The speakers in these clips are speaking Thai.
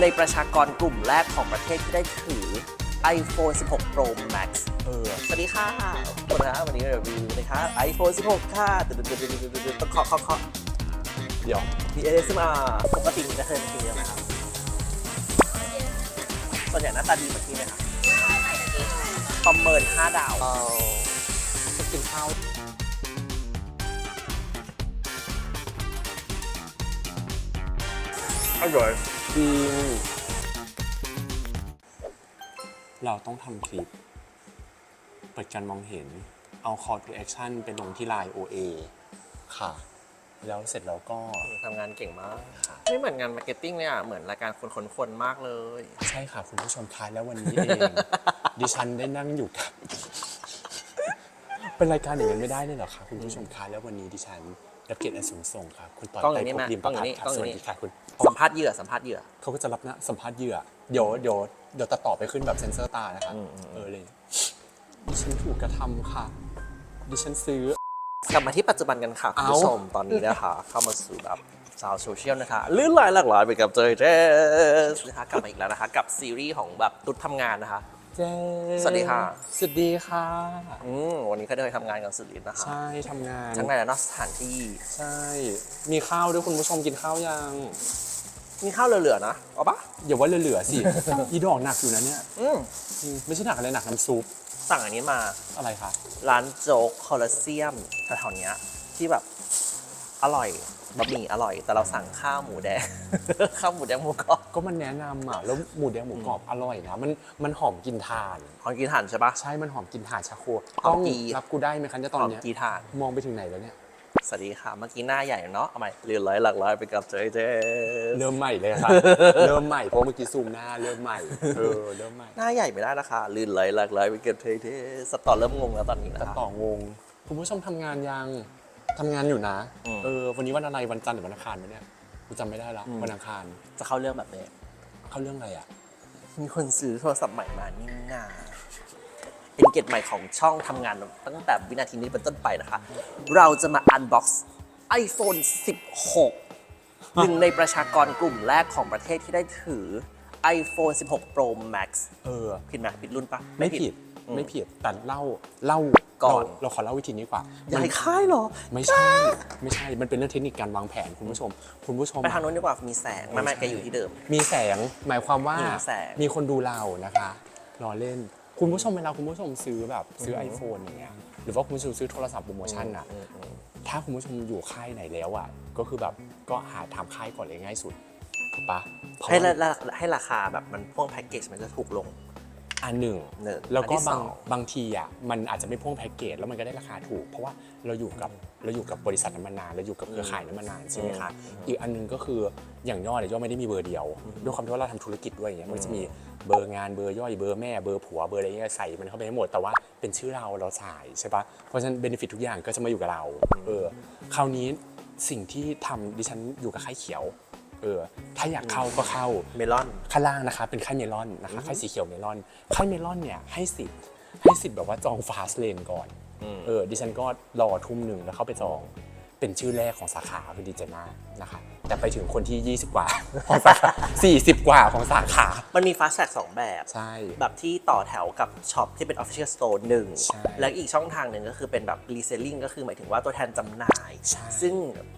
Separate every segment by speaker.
Speaker 1: ในประชากรกลุ่มแรกของประเทศที่ได้ถือ iPhone 16 Pro Max เออ สวัสดีค่ะทุกคนนะวันนี้รีวิวนะคะ iPhone 16 ค่ะตึ๊ดๆๆๆๆต้องเคาะเคาะเคาะ
Speaker 2: เดี๋ยว
Speaker 1: มี ASMR ปกติจะเคยมากินเยอะไหมครับ ส่วนใหญ่หน้าตาดีเหมือนที่ไหมครับประเมิน 5 ดาว
Speaker 2: เราจะกินข้าวอร่อย จริงเราต้องทำคลิป เปิดการมองเห็น เอา call to action ไปลงที่ Line OA ค่ะ แล้วเสร็จแล้วก็
Speaker 1: ทำงานเก่งมาก ไม่เหมือนงานมาร์เก็ตติ้งเลยอะ เหมือนรายการคนคนคนๆมากเลย
Speaker 2: ใช่ค่ะคุณผู้ชมคะแล้ววันนี้เอง ดิฉันได้นั่งอยู่กับ เป็นรายการอย่างนั้นไม่ได้เลยเหรอคะคุณผู้ชมคะแล้ววันนี้ดิฉันรับเกียรติอันสูงส่งค่ะ คุณปอย
Speaker 1: กล้องอ
Speaker 2: ไตร
Speaker 1: ย่างนี้
Speaker 2: ภพ
Speaker 1: มา
Speaker 2: ริม
Speaker 1: ก
Speaker 2: ป
Speaker 1: ล้อง
Speaker 2: ระ
Speaker 1: อย่าง
Speaker 2: พัฒ
Speaker 1: นี้
Speaker 2: น์
Speaker 1: กล้
Speaker 2: ค่ะ
Speaker 1: องอ
Speaker 2: ส
Speaker 1: ย่างนี้
Speaker 2: วัสดีค่ะคุณ
Speaker 1: สัมภาษณ์เหยื่อสัมภาษณ์เหยื่อ
Speaker 2: เขาก็จะรับนะสัมภาษณ์เหยื่อ เดี๋ยวเดี๋ยวเดี๋ยวตัดต่อไปขึ้นแบบเซนเซอร์ตานะคะ
Speaker 1: อืมอืม
Speaker 2: เออเลยดิฉันถูกกระทำค่ะ ดิฉันซื้อ
Speaker 1: กลับมาที่ปัจจุบันกันค่ะคุณ
Speaker 2: เอ้า
Speaker 1: ผู้ชมตอนนี้นะคะ เข้ามาสู่แบบชาวโซเชียลนะคะลื่นไหลหลากหลายไปกับเจยเจสนะคะกลับมาอีกแล้วนะคะ กับซีรีส์ของแบบตุ๊ดทำงานนะคะ
Speaker 2: เจ๊
Speaker 1: สวัสดีค่ะ
Speaker 2: สวัสดีค่ะ
Speaker 1: อืมวันนี้ก็ได้ไปทำงานกับสุดฤทธิ์นะคะ
Speaker 2: ใช่ทำงาน
Speaker 1: ทั้งในและนอกสถานที่
Speaker 2: ใช่ มีข้าวด้วยคุณผู้ชมกินข้าวยัง
Speaker 1: มีข้าวเหลือๆนะเอาปะ
Speaker 2: อย่าว่าเหลือๆสิ อีดอกหนักอยู่นะเนี่ย
Speaker 1: อืม
Speaker 2: จริงไม่ใช่หนักอะไรหนักน้ำซุป
Speaker 1: สั่งอันนี้มา
Speaker 2: อะไรคะ
Speaker 1: ร้านโจ๊กคอลลาเซียมแถวๆเนี้ยที่แบบอร่อยบะหมี่อร่อย แต่เราสั่งข้าวหมูแดง ข้าวหมูแดงหมูกรอบ
Speaker 2: ก็มันแนะนำอะแล้วหมูแดงหมูกรอบอร่อยนะมันมันหอมกลินถ่าน
Speaker 1: ของกินถ่านใช่ปะ
Speaker 2: ใช่มันหอมกลินถ่านชาโค
Speaker 1: หอม
Speaker 2: ต้อง
Speaker 1: กี
Speaker 2: รับกูได้ไหมคะเนี่ยต
Speaker 1: ข
Speaker 2: อน
Speaker 1: อง
Speaker 2: เนี้ย
Speaker 1: กีถ่าน
Speaker 2: มองไปถึงไหนแล้วเนี่ย
Speaker 1: สวัสดีค่ะ เมื่อกี้หน้าใหญ่เนาะเอาใหม่เรียนร้อยหลักร้อยไปกับเจเจ
Speaker 2: เริ่มใหม่เลยค่ะเริ่มใหม่เพราะเมื่อกี้ซูมหน้าเริ่มใหม่เออเริ่มใหม่
Speaker 1: หน้าใหญ่ไม่ได้นะคะลื่นไหลหลักร้อยไปกับเจเจสตอเริ่มงงแล้วตอนนี้นะ
Speaker 2: แต่
Speaker 1: คะ
Speaker 2: ต่องงคุณผู้ชมทำงานยังทำงานอยู่นะ
Speaker 1: อืม
Speaker 2: เออวันนี้วันอะไรวันจันทร์หรือวันอังคารไหมเนี่ยกูจำไม่ได้ละ
Speaker 1: อืม
Speaker 2: วันอังคาร
Speaker 1: จะเข้าเรื่องแบบนี้
Speaker 2: เข้าเรื่องอะไรอะ
Speaker 1: มีคนซื้อโทรศัพท์ใหม่มานี่นา เป็นเกตใหม่ของช่องทำงานตั้งแต่วินาทีนี้เป็นต้นไปนะคะ เราจะมาอันบ็อกซ์ iPhone 16 หนึ่งในประชากรกลุ่มแรกของประเทศที่ได้ถือ iPhone 16 Pro Max
Speaker 2: เออ
Speaker 1: ผิดไหมผิดรุ่นปะ
Speaker 2: ไม่ผิด
Speaker 1: อืม
Speaker 2: ไม่ผิดแต่เล่าเล่า
Speaker 1: ก่อน
Speaker 2: เราเราขอเล่าวิธีนี้ดีกว่า
Speaker 1: อย่า
Speaker 2: มัน
Speaker 1: ให้ค่ายเหรอ
Speaker 2: ไม่ใช่ ไม่ใช่ มันเป็นเรื่องเทคนิคการวางแผนคุณผู้ชม คุณผู้ชม
Speaker 1: ไปทางโน้นดีกว่ามีแสงไม่ไม่แกอยู่ที่เดิม
Speaker 2: มีแสงหมายความว่า
Speaker 1: มีแสง
Speaker 2: มีคนดูเรานะคะรอเล่น คุณผู้ชมเวลาคุณผู้ชมซื้อแบบซื้อ
Speaker 1: อือฮึ
Speaker 2: iPhone อย่างเงี้ยหรือว่าคุณผู้ชมซื้อโทรศัพท์โปรโมชั่นอะ
Speaker 1: อืมอืม
Speaker 2: ถ้าคุณผู้ชมอยู่ค่ายไหนแล้วอะก็คือแบบก็หาทำค่ายก่อนเลยง่ายสุดถูกปะเพราะ
Speaker 1: ให้
Speaker 2: ว่า
Speaker 1: ละละให้ราคาแบบมันพ่วงแพ็กเกจมันจะถูกลง
Speaker 2: อันหนึ่ง
Speaker 1: หนึ่ง
Speaker 2: แล้วก็
Speaker 1: อันที่ส
Speaker 2: บาง
Speaker 1: อง
Speaker 2: บางทีอะมันอาจจะไม่พ่วงแพ็กเกจแล้วมันก็ได้ราคาถูก เพราะว่าเราอยู่กับเราอยู่กับบริษัทนั้นมานานเราอยู่กับเครือข่ายนั้นมานานใช่ไหมคะอีกอันหนึงก็คืออย่างย่อเนี่ยย่อไม่ได้มีเบอร์เดียวด้วยความที่ว่าเราทำธุรกิจด้วยอย่างเงี้ยมันจะมีเบอร์งานเบอร์ย่อยเบอร์แม่เบอร์ผัวเบอร์อะไรเงี้ยใส่มันเข้าไปให้หมดแต่ว่าเป็นชื่อเราเราจ่ายใช่ปะเพราะฉะนั้นเบนฟิตทุกอย่างก็จะมาอยู่กับเราเออคราวนี้สิ่งที่ทำดิฉันอยู่กับค่ายเขียว เออถ้าอยากเข้าก็เข้า
Speaker 1: เมลอน
Speaker 2: ข้างล่างนะคะเป็นค่ายเมลอนนะคะค่ายสีเขียวเมลอนค่ายเมลอนเนี่ยให้สิทธิ์ให้สิทธิ์แบบว่าจองฟาสเลนก่อน
Speaker 1: อืม
Speaker 2: เออดิฉันก็รอทุ่มหนึ่งแล้วเข้าไปจองเป็นชื่อแรกของสาขาคือดีใจมากนะคะแต่ไปถึงคนที่ 20 กว่าของสาขา40 กว่าของสาขา
Speaker 1: มันมีฟาสแท็กสองแบบ
Speaker 2: ใช่
Speaker 1: แบบที่ต่อแถวกับช็อปที่เป็น Official Store หนึ่ง
Speaker 2: ใช่
Speaker 1: และอีกช่องทางหนึ่งก็คือเป็นแบบ reselling ก็คือหมายถึงว่าตัวแทนจำหน่าย
Speaker 2: ใช่
Speaker 1: ซึ่ง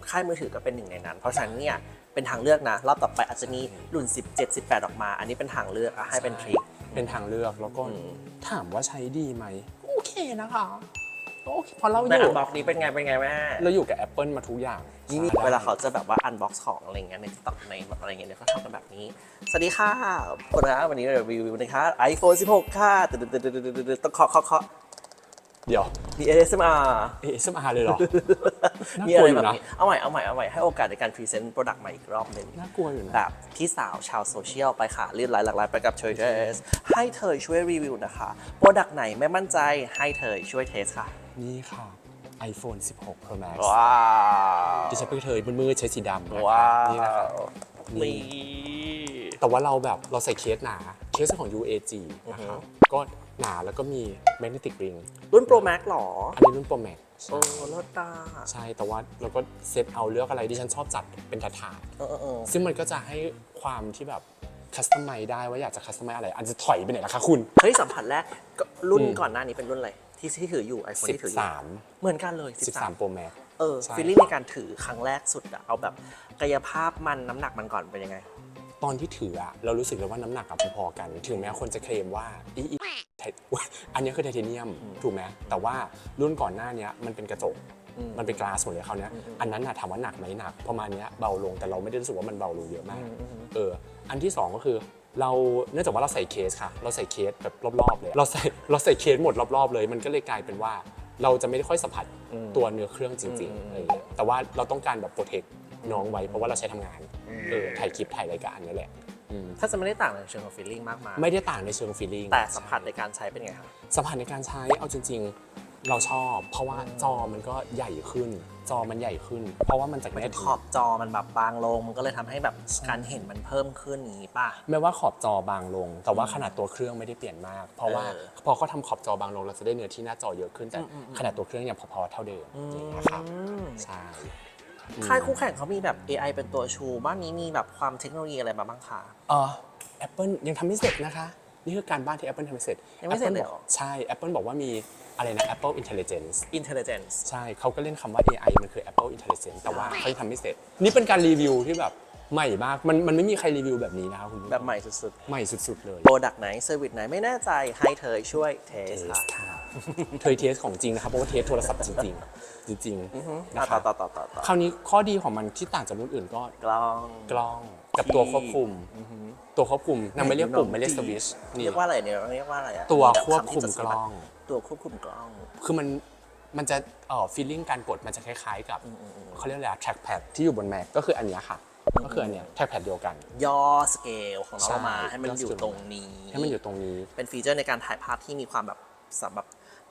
Speaker 1: ค่ายมือถือก็เป็นหนึ่งในนั้น เพราะฉะนั้นเนี่ย เป็นทางเลือกนะ รอบต่อไปอาจจะมีรุ่น 17 18 ออกมา อันนี้เป็นทางเลือกอะให้เป็นทริค
Speaker 2: เป็นทางเลือกแล้วก็
Speaker 1: อืม
Speaker 2: ถามว่าใช้ดีไหมโอเคนะคะก็โอเคเพราะเราอ
Speaker 1: ใน
Speaker 2: ยู่
Speaker 1: อันบ็อกนี้เป็นไงเป็นไงแม่
Speaker 2: เราอยู่กับ Apple มาทุกอย่าง
Speaker 1: นี่นี่
Speaker 2: ใช่
Speaker 1: เวลาเขาจะแบบว่าอันบ็อกซ์ของอะไรเงี้ยในต็อกในแบบอะไรเงี้ยเนี่ยเขาทำกันแบบนี้ สวัสดีค่ะคนนะวันนี้เรารีวิวนะคะ iPhone 16 ค่ะตึ๊ดๆๆๆๆต้องเคาะเคาะเคาะ
Speaker 2: เดี๋ยว
Speaker 1: มี ASMR
Speaker 2: ASMR เลยเหรอ น่า
Speaker 1: มี
Speaker 2: ก
Speaker 1: อะ
Speaker 2: ลัว
Speaker 1: ไร
Speaker 2: อยู่
Speaker 1: แบบ
Speaker 2: นะ
Speaker 1: นี้เอาใหม่เอาใหม่เอาใหม่ให้โอกาสในการพรีเซนต์โปรดักต์ใหม่อีกรอบหนึ่ง
Speaker 2: น่ากลัวอยู่นะ
Speaker 1: แบบพี่สาวชาวโซเชียลไปค่ะลื่นไหลหลากหลายไปกับเชยเทสให้เธอช่วยรีวิวนะคะ โปรดักต์ไหนไม่มั่นใจให้เธอช่วยเทสค่ะ
Speaker 2: นี่ค่ะ iPhone 16 Pro Max
Speaker 1: ว้าว
Speaker 2: ดิฉันเพิ่งเคยมืดๆใช้สีดำนะคะ
Speaker 1: ว้า
Speaker 2: นี่นะครับ
Speaker 1: ว
Speaker 2: นี่
Speaker 1: นี่
Speaker 2: แต่ว่าเราแบบเราใส่เคสหนา เคสของ UAG นะครับก็ หนาแล้วก็มี magnetic ring
Speaker 1: รุ่น Pro Max หรอ
Speaker 2: อันนี้รุ่น Pro Max
Speaker 1: โอ้รถตา
Speaker 2: ใช่แต่ว่าเราก็เซตเอาเลือกอะไรที่ฉันชอบจัดเป็นถาด
Speaker 1: เออเออเออ
Speaker 2: ๆซึ่งมันก็จะให้ความที่แบบคัสตอมไมได้ว่าอยากจะคัสตอมไมอะไร อันจะถอยไปไหนล่ะคะคุณ
Speaker 1: เฮ้ยสัมผัสแรกก็รุ่น
Speaker 2: อืม
Speaker 1: ก่อนหน้านี้เป็นรุ่นอะไรที่ที่ถืออยู่ไอโฟนที่ถืออยู่
Speaker 2: 13
Speaker 1: เหมือนกันเลย
Speaker 2: 13 Pro Max
Speaker 1: เออ
Speaker 2: ใช่
Speaker 1: ฟีลลิ่งในการถือครั้งแรกสุดอะเอาแบบกายภาพมันน้ำหนักมันก่อนเป็นยังไง
Speaker 2: ตอนที่ถืออะเรารู้สึกเลยว่าน้ำหนักกับพอๆกัน ถึงแม้คนจะเคลมว่าอีอีไทอันนี้คือไทเทเนียมถูกไหมแต่ว่ารุ่นก่อนหน้าเนี้ยมันเป็นกระจก
Speaker 1: อืม
Speaker 2: มันเป็นกลาสหมดเลยเขาวเนี้ย
Speaker 1: อืมอืม
Speaker 2: อันนั้นอะถามว่าหนักไหมหนักประมาณเนี้ยเบาลงแต่เราไม่ได้รู้สึกว่ามันเบาลงเยอะมาก
Speaker 1: อืมอืม
Speaker 2: เอออันที่สองก็คือเราเนื่องจากว่าเราใส่เคสค่ะ เราใส่เคสแบบรอบๆเลย เราใส่เราใส่เคสหมดรอบๆเลย มันก็เลยกลายเป็นว่า เราจะไม่ได้ค่อยสัมผัส
Speaker 1: อืม
Speaker 2: ตัวเนื้อเครื่องจริง
Speaker 1: อืม
Speaker 2: ๆอะไรอย่างเงี้ยแต่ว่าเราต้องการแบบโปรเทค น้องไว้เพราะว่าเราใช้ทำงานเออถ่ายคลิปถ่ายรายการนี่แหละอืม
Speaker 1: ถ้าจะไม่ได้ต่างในเชิงของฟีลลิ่งมากมาย
Speaker 2: ไม่ได้ต่างในเชิงฟีลลิ่ง
Speaker 1: แต่สัมผัสในการใช้เป็นไงครับ
Speaker 2: สัมผัสในการใช้เอาจริง ๆ เราชอบ เพราะว่าจอมันก็ใหญ่ขึ้น จอมันใหญ่ขึ้น เพราะว่ามันจาก
Speaker 1: หมาย
Speaker 2: เนี้
Speaker 1: ถึ
Speaker 2: ย
Speaker 1: งขอบจอมันแบบบางลง มันก็เลยทำให้แบบการเห็นมันเพิ่มขึ้นอย่างนี้ป่ะ
Speaker 2: ไม่ว่าขอบจอบางลง แต่ว่าขนาดตัวเครื่องไม่ได้เปลี่ยนมาก เพราะว่า
Speaker 1: เออ
Speaker 2: พอเขาทำขอบจอบางลง เราจะได้เนื้อที่หน้าจอเยอะขึ้นแต่
Speaker 1: อืมอืมอืม
Speaker 2: ขนาดตัวเครื่องยังพอๆเท่าเดิมอย่างเงี้ยครับ
Speaker 1: อืม
Speaker 2: ใช่
Speaker 1: ค่ายคู่แข่งเขามีแบบ AI เป็นตัวชู บ้านนี้มีแบบความเทคโนโลยีอะไรมาบ้างคะ
Speaker 2: เออ Apple ยังทำไม่เสร็จนะคะ นี่คือการบ้านที่ Apple ทำไม่เสร็จ
Speaker 1: ยังไม่เสร็จ
Speaker 2: Apple
Speaker 1: เลย
Speaker 2: บ
Speaker 1: เหร
Speaker 2: อ
Speaker 1: อ
Speaker 2: กใช่ Apple บอกว่ามีอะไรนะ Apple Intelligence
Speaker 1: Intelligence
Speaker 2: ใช่เขาก็เล่นคำว่า AI มันคือ Apple Intelligence แต่ว่าเขายังทำไม่เสร็จ นี่เป็นการรีวิวที่แบบใหม่มาก มันมันไม่มีใครรีวิวแบบนี้นะครับคุณผู้ชม
Speaker 1: แบบใหม่สุด
Speaker 2: ใหม่สุดๆเลย
Speaker 1: ๆโปรดักต์ไหนเซอร์วิสไหนไม่แน่ใจให้เธอช่วยเทส
Speaker 2: เท
Speaker 1: ค่ะ
Speaker 2: สค่ะ เธอเทสของจริงนะครับเพราะว่าเทสโทรศัพท์จริงๆจริงๆ
Speaker 1: อะ
Speaker 2: นะค
Speaker 1: ต่
Speaker 2: รั
Speaker 1: อบต่อต่อต่อต่อ
Speaker 2: คราวนี้ข้อดีของมันที่ต่างจากรุ่นอื่นก็
Speaker 1: กล้อง
Speaker 2: กล้องกับตัวควบคุม ตัวควบคุมนางไม่เรียกปุ่มไม่เรียกสวิตช์นี่
Speaker 1: เรียกว่าอะไรเนี่ยเรียกว่าอะไรอะ
Speaker 2: ตัว
Speaker 1: มี
Speaker 2: ควบำคุม
Speaker 1: ที่จะ
Speaker 2: กล้อง
Speaker 1: ตัวควบคุมกล้อง
Speaker 2: คือมันมันจะเอ่อฟีลลิ่งการกดมันจะคล้ายๆกับเขาเรียกอะไรอะ trackpad ที่อยู่บน Mac ก็คืออันเนี้ยค่ะ ก็คืออันเนี้ย trackpad เดียวกัน
Speaker 1: ย่อสเกลของเรา
Speaker 2: ใช่
Speaker 1: ลงมาให้มัน
Speaker 2: ย่อ
Speaker 1: อยู่
Speaker 2: สเกล
Speaker 1: ตรงนี้
Speaker 2: ให้มันอยู่ตรงนี้
Speaker 1: เป็นฟีเจอร์ในการถ่ายภาพที่มีความแบบสำหรับ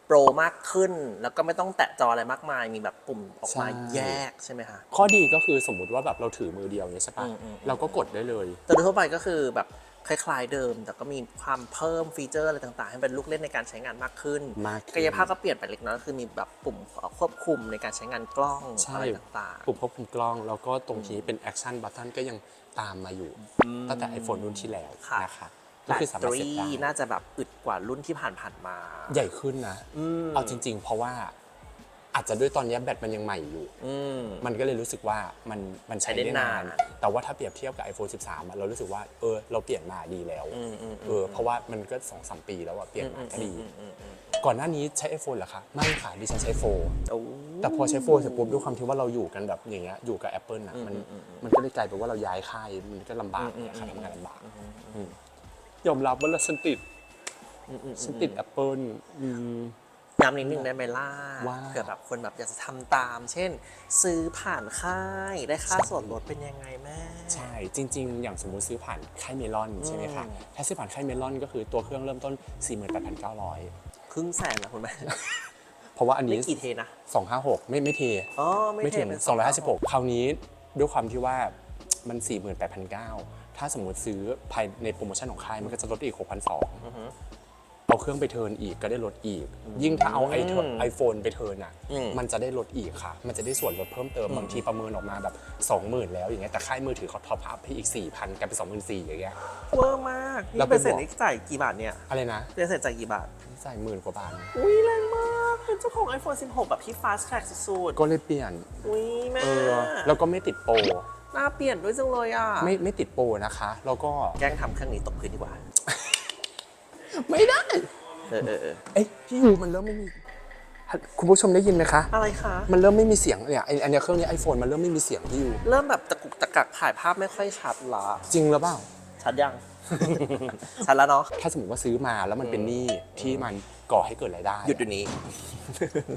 Speaker 1: โปรมากขึ้น แล้วก็ไม่ต้องแตะจออะไรมากมาย มีแบบปุ่มออกมา
Speaker 2: ใช่
Speaker 1: แยกใช่ไหมคะ
Speaker 2: ข้อดีก็คือสมมุติว่าแบบเราถือมือเดียวเนี่ยใช่ปะ
Speaker 1: อืมอืมอืม
Speaker 2: เราก็กดได้เลย
Speaker 1: แต่โดยทั่วไปก็คือแบบคล้ายๆเดิม แต่ก็มีความเพิ่มฟีเจอร์อะไรต่างๆ ให้เป็นลูกเล่นในการใช้งานมากขึ้น
Speaker 2: มากขึ้น
Speaker 1: กายภาพก็เปลี่ยนไปเล็กน้อยก็คือมีแบบปุ่มควบคุมในการใช้งานกล้อง
Speaker 2: ใช่
Speaker 1: อะไรต่าง
Speaker 2: ปุ่มควบคุมกล้อง แล้วก็ตรงนี้เป็น action button ก็ยังตามมาอยู่ ตั้งแต่ iPhone รุ่นที่แล้ว
Speaker 1: ค่ะ
Speaker 2: นะคะ
Speaker 1: ๆ
Speaker 2: ก็
Speaker 1: แบ
Speaker 2: คือ
Speaker 1: ต
Speaker 2: สา
Speaker 1: เต
Speaker 2: มา
Speaker 1: อ
Speaker 2: รถเซ็ต
Speaker 1: รี่
Speaker 2: ได้
Speaker 1: น่าจะแบบอึดกว่ารุ่นที่ผ่านๆมา
Speaker 2: ใหญ่ขึ้นนะ
Speaker 1: อืม
Speaker 2: เอาจริง ๆ เพราะว่าอาจจะด้วยตอนนี้แบตมันยังใหม่อยู่
Speaker 1: อืม
Speaker 2: มันก็เลยรู้สึกว่ามันมันใช้
Speaker 1: ใช้ได้
Speaker 2: ได้นาน
Speaker 1: นาน
Speaker 2: แต่ว่าถ้าเปรียบเทียบกับ iPhone 13อะเรารู้สึกว่าเออเราเปลี่ยนมาดีแล้ว
Speaker 1: อืมอืม
Speaker 2: เออเพราะว่ามันก็สองสามปีแล้วอะเปลี่ยนมาก็ดี
Speaker 1: อืมอืมอืม
Speaker 2: ก่อนหน้านี้ใช้ iPhone เหรอคะ ไม่ค่ะดิฉันใช้โฟ
Speaker 1: โอ้
Speaker 2: แต่พอใช้โฟเสร็จปุ๊บด้วยความที่ว่าเราอยู่กันแบบอย่างเงี้ยอยู่กับ Apple อะมันมันก็เลยกลายเป็นว่าเราย้ายค่ายมันก็ลำบากเนี่ยค่ะทำงานลำบากอืม ยอมรับว่าเราฉันติดฉันติด Apple อืม
Speaker 1: ย้ำนิดนึงได้ไหมล่ะ
Speaker 2: ว่า
Speaker 1: เผื่อแบบคนแบบอยากจะทำตาม เช่น ซื้อผ่านค่ายได้ค่าส่วนลดเป็นยังไงแม่
Speaker 2: ใช่จริง ๆ อย่างสมมุติซื้อผ่านค่ายเมลอนใช่ไหมคะ
Speaker 1: อืม
Speaker 2: ถ้าซื้อผ่านค่ายเมลอนก็คือตัวเครื่องเริ่มต้น 48,900
Speaker 1: ครึ่งแสนนะคุณแม่
Speaker 2: เพราะว่าอัน
Speaker 1: ไม่
Speaker 2: นี้
Speaker 1: กี่เทนะ
Speaker 2: 256 ไม่ไม่เท
Speaker 1: อ๋อไม่
Speaker 2: ไม่
Speaker 1: เท
Speaker 2: ถึง
Speaker 1: เป็น
Speaker 2: 256คราวนี้ด้วยความที่ว่ามัน 48,900 ถ้าสมมติซื้อภายในโปรโมชั่นของค่ายมันก็จะลดอีก6,200เอาเครื่องไปเทิร์นอีกก็ได้ลดอีก ยิ่งถ้าเอาไอไอโฟนไปเทิร์นอะ
Speaker 1: อืม
Speaker 2: มันจะได้ลดอีกค่ะ มันจะได้ส่วนลดเพิ่มเติมบางทีประเมินออกมาแบบ 20,000 แล้วอย่างเงี้ยแต่ค่ายมือถือเขาท็อปอัพให้อีก 4,000กลายเป็น24,000อย่างเงี้ย
Speaker 1: เวอร์มาก
Speaker 2: แล้
Speaker 1: นี่
Speaker 2: ว
Speaker 1: เป็น
Speaker 2: ไป
Speaker 1: เสร็จ
Speaker 2: บอก
Speaker 1: นี่จ่ายกี่บาทเนี่ย
Speaker 2: อะไรนะ
Speaker 1: เป็นเสร็จจ่ายกี่บาท
Speaker 2: จ่ายหมื่นกว่าบาท
Speaker 1: อุ้ยแรงมากเป็นเจ้าของ iPhone 16 แบบที่ fast track สุด
Speaker 2: ก็เลยเปลี่ยน
Speaker 1: ๆอุ้ยแม่
Speaker 2: เออแล้วก็ไม่ติดโปร
Speaker 1: หน้าเปลี่ยนด้วยจังเลยอะ
Speaker 2: ไม่ไม่ติดโปรนะคะ แล้วก็
Speaker 1: แกล้งทำเครื่องนี้ตกพื้นดีกว่า
Speaker 2: ไม่ได้
Speaker 1: เออเออเออ
Speaker 2: เอ้ยพี่ยูมันเริ่มไม่มี คุณผู้ชมได้ยินไหมคะ
Speaker 1: อะไรคะ
Speaker 2: มันเริ่มไม่มีเสียงเนี่ยไอ้อันเนี้ยเครื่องนี้ไอโฟนมันเริ่มไม่มีเสียงพี่ยู
Speaker 1: เริ่มแบบตะกุกตะกักถ่ายภาพไม่ค่อยชัดละ
Speaker 2: จริงหรือเปล่า
Speaker 1: ชัดยัง ชัดแล้วเนาะ
Speaker 2: ถ้าสมมติว่าซื้อมาแล้วมันเป็นหนี้ที่มันก่อให้เกิดรายได้
Speaker 1: หยุดอยู่นี้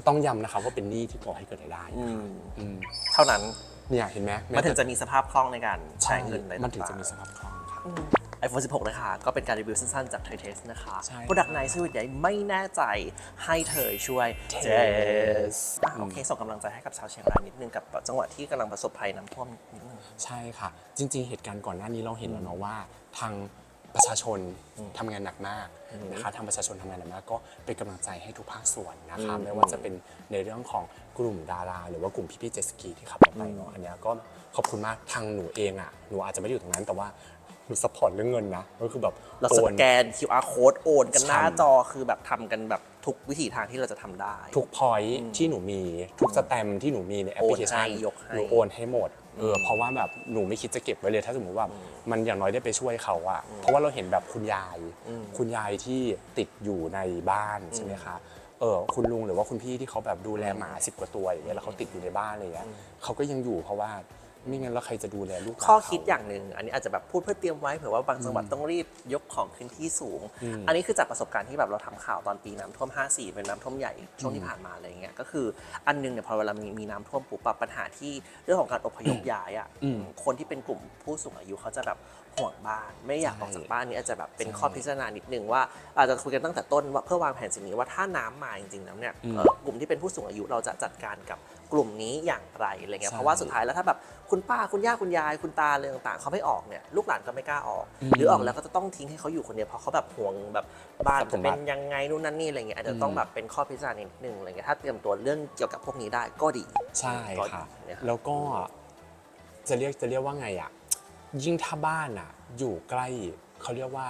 Speaker 2: ต้องย้ำนะครับว่าเป็นหนี้ที่ก่อให้เกิดรายได้
Speaker 1: อืม
Speaker 2: อืม
Speaker 1: เท่านั้น
Speaker 2: เนี่ยเห็นไหม
Speaker 1: มันถึงจะมีสภาพคล่องในการใช้
Speaker 2: ใช่
Speaker 1: เงินอะไร
Speaker 2: มันถึงจะ
Speaker 1: ต่า
Speaker 2: มีสภาพคล่องครับ
Speaker 1: ไอโฟน16 นะคะ ก็เป็นการรีวิวสั้นๆ จาก Toy Test นะคะ
Speaker 2: ใช่
Speaker 1: โปรดักต์ไหนซื้อใหญ่ไม่แน่ใจให้เธอช่วย
Speaker 2: Test
Speaker 1: อะโอเค ส่งกำลังใจให้กับชาวเชียงรายนิดนึงกับจังหวะที่กำลังประสบภัยน้ำท่วมนิดนึง
Speaker 2: ใช่ค่ะ จริงๆ เหตุการณ์ก่อนหน้านี้เราเห็นแล้วเนาะว่าทาง ประชาชนทำงานหนักมากนะคะทางประชาชนทำงานหนักมาก ก็เป็นกำลังใจให้ทุกภาคส่วนนะคะ
Speaker 1: อืม
Speaker 2: ไม่ว่าจะเป็นในเรื่องของกลุ่มดารา หรือว่ากลุ่มพี่ๆเจตสกีที่ขับออกไปเนาะอันเนี้ยก็ขอบคุณมากทางหนูเองอะหนูอาจจะไม่ได้อยู่ตรงนั้นแต่ว่าหนูซัพพอร์ตเรื่องเงินนะก็คือแบบ
Speaker 1: เรา
Speaker 2: โอ
Speaker 1: ส
Speaker 2: น
Speaker 1: แกน QR code โอนกันหน้า
Speaker 2: ใช่
Speaker 1: จอคือแบบทำกันแบบทุกวิธีทางที่เราจะทำได้
Speaker 2: ทุกพอยที่หนูมีทุกสแตมป์ที่หนูมีในแอปพลิเคชัน
Speaker 1: โอนให้ยกให้
Speaker 2: หนูโอนให้หมด เออเพราะว่าแบบหนูไม่คิดจะเก็บไว้เลย ถ้าสมมติว่ามันอย่างน้อยได้ไปช่วยเขาอะเพราะว่าเราเห็นแบบคุณยาย คุณยายที่ติดอยู่ในบ้านใช่ไหมคะเออคุณลุงหรือว่าคุณพี่ที่เขาแบบดูแลหมาสิบกว่าตัวอย่างเงี้ยแล้วเขาติดอยู่ในบ้านอะไรเงี้ยเขาก็ยังอยู่เพราะว่า ไม่งั้นแล้วใครจะดูแลลูกหลาน
Speaker 1: ข้อ
Speaker 2: เข
Speaker 1: คิดอย่างหนึ่งอันนี้อาจจะแบบพูดเพื่อเตรียมไว้เผื่อว่าบางจังหวัดต้องรีบยกของขึ้นที่สูงอันนี้คือจากประสบการณ์ที่แบบเราทำข่าวตอนปีน้ำท่วม 54 เป็นน้ำท่วมใหญ่ช่วงที่ผ่านมาอะไรเงี้ยก็คืออันหนึงเนี่ยพอเวลามีมีน้ำท่วมปุ๊บปะปัญหาที่เรื่องของการอพยพย้ายอะ
Speaker 2: อืม
Speaker 1: คนที่เป็นกลุ่มผู้สูงอายุเขาจะแบบห่วงบ้าน ไม่อยากออกจากบ้านนี่อาจจะแบบเป็นข้อพิจารณานิดนึงว่าอาจจะคุยกันตั้งแต่ต้นว่าเพื่อวางแผนสิ่งนี้ว่าถ้าน้ำมาจริงๆแล้วเนี่ยเอ่อกลุ่มที่เป็นผู้สูงอายุเราจะจัดการกับ กลุ่มนี้อย่างไรอะไรเงี้ย
Speaker 2: ใช่
Speaker 1: เพราะว่าสุดท้ายแล้วถ้าแบบคุณป้าคุณย่าคุณยายคุณตาอะไรต่างๆเขาไม่ออกเนี่ยลูกหลานก็ไม่กล้าออกหรือออกแล้วก็จะต้องทิ้งให้เขาอยู่คนเดียวเพราะเขาแบบห่วงแบบบ้าน
Speaker 2: ทรัพย์ส
Speaker 1: จะ
Speaker 2: มบั
Speaker 1: เป็
Speaker 2: ติ
Speaker 1: นยังไงนู่นนั่นนี่อะไรเงี้ยอาจจะต้องแบบเป็นข้อพิจารณานิดนึงอะไรเงี้ยถ้าเตรียมตัวเรื่องเกี่ยวกับพวกนี้ได้ก็ดี
Speaker 2: ใช่
Speaker 1: ก็ดี
Speaker 2: ค่ะ
Speaker 1: เนี่ย
Speaker 2: แล้วก็จะเรียกจะเรียกว่าไงอะ ยิ่งถ้าบ้านอะ อยู่ใกล้เขาเรียกว่า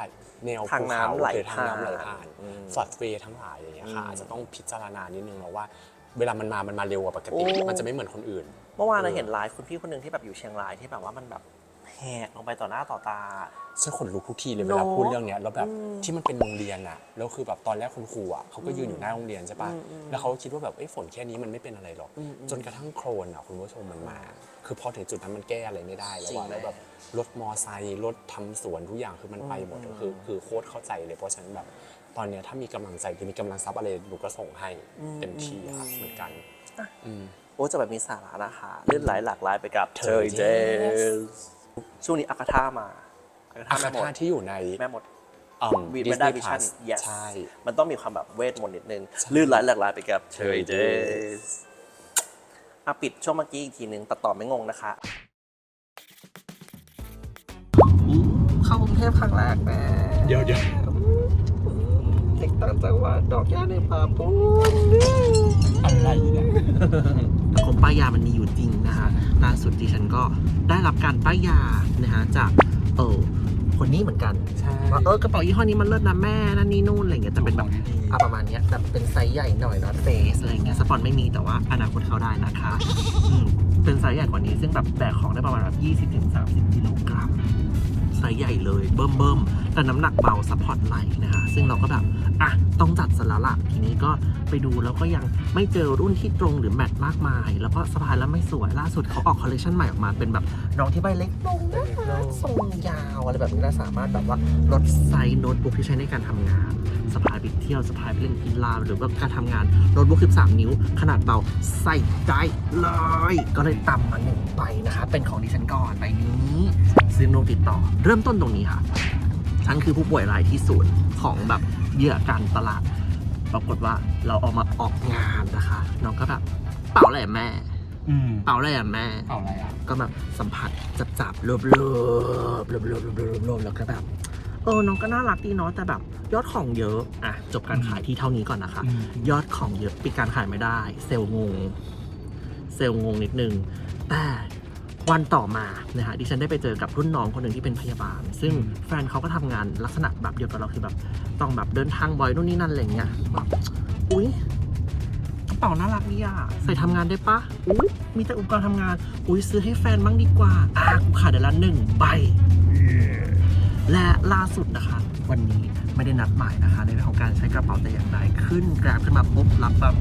Speaker 2: แนว
Speaker 1: ทาง
Speaker 2: ภูเขา
Speaker 1: น้ำไหล
Speaker 2: รือทางน้ำไหล
Speaker 1: ผ่าน
Speaker 2: ผ่าน
Speaker 1: อืม
Speaker 2: ฟลัดเวย์ทั้งหลายอย่างเงี้ยค่ะ
Speaker 1: อืม
Speaker 2: อาจจะต้องพิจารณานิดนึงแล้วว่า เวลามันมา มันมาเร็วกว่าปกติ
Speaker 1: โอ้
Speaker 2: มันจะไม่เหมือนคนอื่น
Speaker 1: เมื่อวานเรา
Speaker 2: เออ
Speaker 1: เห็นไลฟ์คุณพี่คนหนึ่งที่แบบอยู่เชียงรายที่แบบว่ามันแบบแหกลงไปต่อหน้าต่อตา
Speaker 2: ฉันขนลุกทุกทีเลย
Speaker 1: เน
Speaker 2: เว
Speaker 1: อะ
Speaker 2: ลาพูดเรื่องเนี้ยแล้วแบบ
Speaker 1: อืม
Speaker 2: ที่มันเป็นโรงเรียนอะแล้วคือแบบตอนแรกคุณครูอะเขาก็ยืนอยู่หน้าโรงเรียนใช่ปะ
Speaker 1: อืมอืม
Speaker 2: แล้วเขาก็คิดว่าแบบเอ้ยฝนแค่นี้มันไม่เป็นอะไรหรอก
Speaker 1: อืมอืม
Speaker 2: จนกระทั่งโครนอะคุณผู้ชมมันมา คือพอถึงจุดนั้นมันแก้อะไรไม่ได้แล้ว
Speaker 1: จริง
Speaker 2: อะแล้วแบบรถมอไซค์รถทำสวนทุกอย่างคือมันไปหมด
Speaker 1: อืม
Speaker 2: คือคือโคตรเข้าใจเลยเพราะฉะนั้นแบบ ตอนเนี้ยถ้ามีกำลังใจหรือมีกำลังทรัพย์อะไรหนูก็ส่งให้เต็มที่ค่ะเหมือนกัน อืม
Speaker 1: โอ้จะแบบมีสาระนะคะลื่นไหลหลากหลายไปกับ เธอ
Speaker 2: Cherry
Speaker 1: เจ
Speaker 2: Days
Speaker 1: ช่วงนี้อากาธามาอา
Speaker 2: อา
Speaker 1: คา
Speaker 2: คา
Speaker 1: ธาแม่หม
Speaker 2: ธา
Speaker 1: ด
Speaker 2: ที่อยู่ใน
Speaker 1: แม่หมด
Speaker 2: อืม
Speaker 1: วี
Speaker 2: ดิ
Speaker 1: แม
Speaker 2: ส
Speaker 1: นด้า
Speaker 2: นีย์
Speaker 1: วิ
Speaker 2: พ
Speaker 1: ชั่น yes
Speaker 2: ใช่
Speaker 1: มันต้องมีความแบบเวทมนต์นิดนึง ลื่นไหลหลากหลายไปกับ Cherry Days อะปิดช่วงเมื่อกี้อีกทีนึงตัดต่อไม่งงนะคะ เข้ากรุงเทพครั้งแรกแม่
Speaker 2: เดี๋ยวเดี๋ยว
Speaker 1: เด็กต่างจังหวัดดอกหญ้าในป่าปูน
Speaker 2: อะไรเนี่ย
Speaker 1: คมป้ายยามันมีอยู่จริงนะคะล่าสุดดิฉันก็ได้รับการป้ายยานะฮะจากเออคนนี้เหมือนกัน
Speaker 2: ใช่
Speaker 1: ว่าเออกระเป๋ายี่ห้อนี้มันเลิศนะแม่นั่นนี่นู่นอะไรเงี้ยแต่เป็นแบบอะประมาณเนี้ยแต่เป็นไซส์ใหญ่หน่อยนะเฟสอะไรเงี้ยสปอนไม่มีแต่ว่าอนาคตเข้าได้นะคะอืมเป็นไซส์ใหญ่กว่านี้ซึ่งแบบแบกของได้ประมาณแบบ20-30กิโลกรัมไซส์ใหญ่เลยเบิ่มเบิ่มๆ แต่น้ำหนักเบาซัพพอร์ตไหลนะคะซึ่งเราก็แบบอะต้องจัดสละละทีนี้ก็ไปดูแล้วก็ยังไม่เจอรุ่นที่ตรงหรือแมทมากมาย แล้วก็สะพายแล้วไม่สวยล่าสุดเขาออกคอลเลคชันใหม่ออกมาเป็นแบบน้องที่ใบเล็กลงนะคะทรงยาวอะไรแบบนี้เราสามารถแบบว่าลดไซส์โน้ตบุ๊กที่ใช้ในการทำงานสะพายไปเที่ยวสะพายไปเล่นกีฬาหรือว่าการทำงานโน้ตบุ๊ก13 นิ้ว ขนาดเบาใส่ได้เลย ก็เลยตำมาหนึ่งใบนะคะ เป็นของดิฉันก่อนใบนี้ซึ่งโนติดต่อ เริ่มต้นตรงนี้ค่ะ ฉันคือผู้ป่วยรายที่ศูนย์ของแบบเหยื่อการตลาด ปรากฏว่าเราเอามาออกงานนะคะ น้องก็แบบเป่าอะไรอะแม่
Speaker 2: อืม
Speaker 1: เป่าอะไรอะแม่
Speaker 2: เอาอะไรอะ
Speaker 1: ก็แบบสัมผัสจับจับๆรวบรวบรวบรวบรวบรวบรวบแล้วก็แบบเออน้องก็น่ารักดีเนาะแต่แบบยอดของเยอะอะจบการขายที่เท่านี้ก่อนนะคะ
Speaker 2: อืม
Speaker 1: ยอดของเยอะปิดการขายไม่ได้ เซลล์งง เซลล์งงนิดนึง แต่ วันต่อมานะฮะดิฉันได้ไปเจอกับรุ่นน้องคนหนึ่งที่เป็นพยาบาล ซึ่งแฟนเขาก็ทำงานลักษณะแบบเดียวกับเราคือแบบต้องแบบเดินทางบ่อยนู่นนี่นั่นอะไรเงี้ยแบบอุ๊ยกระเป๋าน่ารักดีอะใส่ทำงานได้ปะอุ๊ยมีแต่อุปกรณ์ทำงาน อุ๊ยซื้อให้แฟนบ้างดีกว่าอะกูขายได้ละหนึ่งใบและล่าสุดนะคะ วันนี้ไม่ได้นัดหมายนะคะ ในเรื่องของการใช้กระเป๋าแต่อย่างใดขึ้นแกร็บขึ้นมาปุ๊บรับแบบ